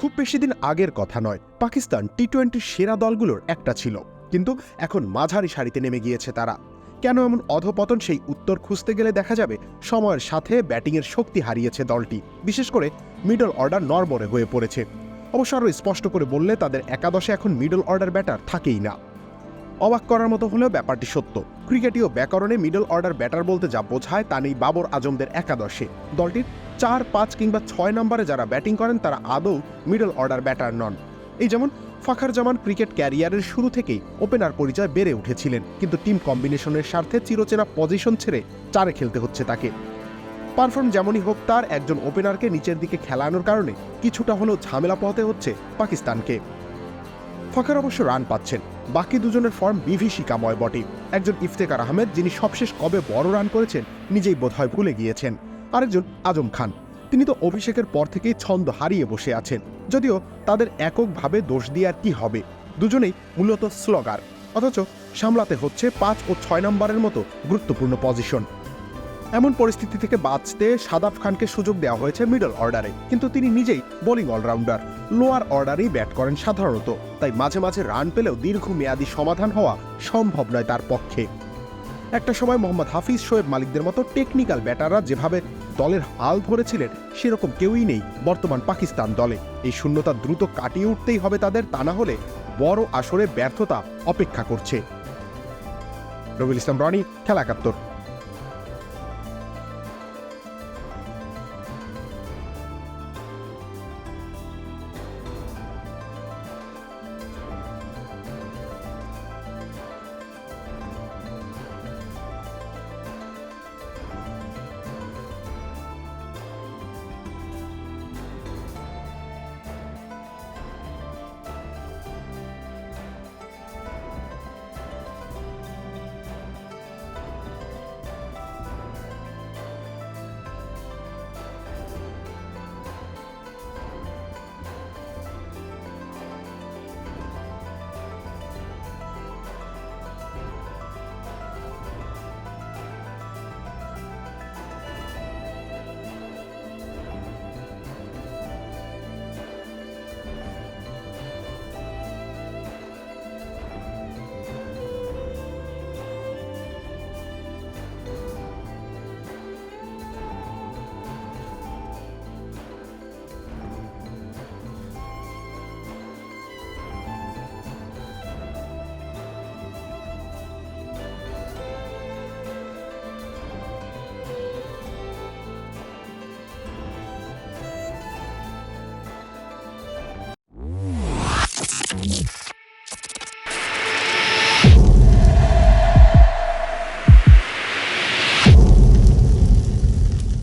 খুব বেশি দিন আগের কথা নয়, পাকিস্তান টি টোয়েন্টির সেরা দলগুলোর একটা ছিল। কিন্তু এখন মাঝারি সারিতে নেমে গিয়েছে তারা। কেন এমন অধপতন সেই উত্তর খুঁজতে গেলে দেখা যাবে সময়ের সাথে ব্যাটিংয়ের শক্তি হারিয়েছে দলটি, বিশেষ করে মিডল অর্ডার নরবরে হয়ে পড়েছে। অবশ্য আরও স্পষ্ট করে বললে তাদের একাদশে এখন মিডল অর্ডার ব্যাটার থাকেই না। অবাক করার মতো হলেও ব্যাপারটি সত্য। ক্রিকেটীয় ব্যাকরণে মিডল অর্ডার ব্যাটার বলতে যা বোঝায় তা নেই বাবর আজমদের একাদশে। দলটির চার, পাঁচ কিংবা ছয় নম্বরে যারা ব্যাটিং করেন, তারা আদৌ মিডল অর্ডার ব্যাটার নন। এই যেমন ফাখার জামান ক্রিকেট ক্যারিয়ারের শুরু থেকেই ওপেনার পরিচয় বেড়ে উঠেছিলেন, কিন্তু টিম কম্বিনেশনের স্বার্থে চিরচেনা পজিশন ছেড়ে চারে খেলতে হচ্ছে তাকে। পারফর্ম যেমনই হোক, তার একজন ওপেনারকে নিচের দিকে খেলানোর কারণে কিছুটা হলেও ঝামেলা পোহাতে হচ্ছে পাকিস্তানকে। ফখার অবশ্য রান পাচ্ছেন, বাকি দুজনের ফর্ম বিভীষিকাময় বটে। একজন ইফতেকার আহমেদ, যিনি সবশেষ কবে বড় রান করেছেন, নিজেই বোধহয় ভুলে গিয়েছেন। আরেকজন আজম খান। তিনি তো অভিষেকের পর থেকেই ছন্দ হারিয়ে বসে আছেন। যদিও তাদের এককভাবে দোষ দিয়ে আর কি হবে? দুজনেই মূলত স্লগার। অথচ সামলাতে হচ্ছে পাঁচ ও ছয় নম্বরের মতো গুরুত্বপূর্ণ পজিশন। এমন পরিস্থিতি থেকে বাঁচতে সাদাব খানকে সুযোগ দেওয়া হয়েছে মিডল অর্ডারে। কিন্তু তিনি নিজেই বোলিং অলরাউন্ডার। লোয়ার অর্ডারেই ব্যাট করেন সাধারণত। তাই মাঝে মাঝে রান পেলেও দীর্ঘমেয়াদী সমাধান হওয়া সম্ভব নয় তার পক্ষে। একটা সময় মোহাম্মদ হাফিজ শোয়েব মালিকদের মতো টেকনিক্যাল ব্যাটাররা যেভাবে দলের হাল ধরেছিলেন, সেরকম কেউই নেই বর্তমান পাকিস্তান দলে। এই শূন্যতা দ্রুত কাটিয়ে উঠতেই হবে তাদের, তা না হলে বড় আসরে ব্যর্থতা অপেক্ষা করছে। রবিল ইসলাম রনি, খেলা একাত্তর।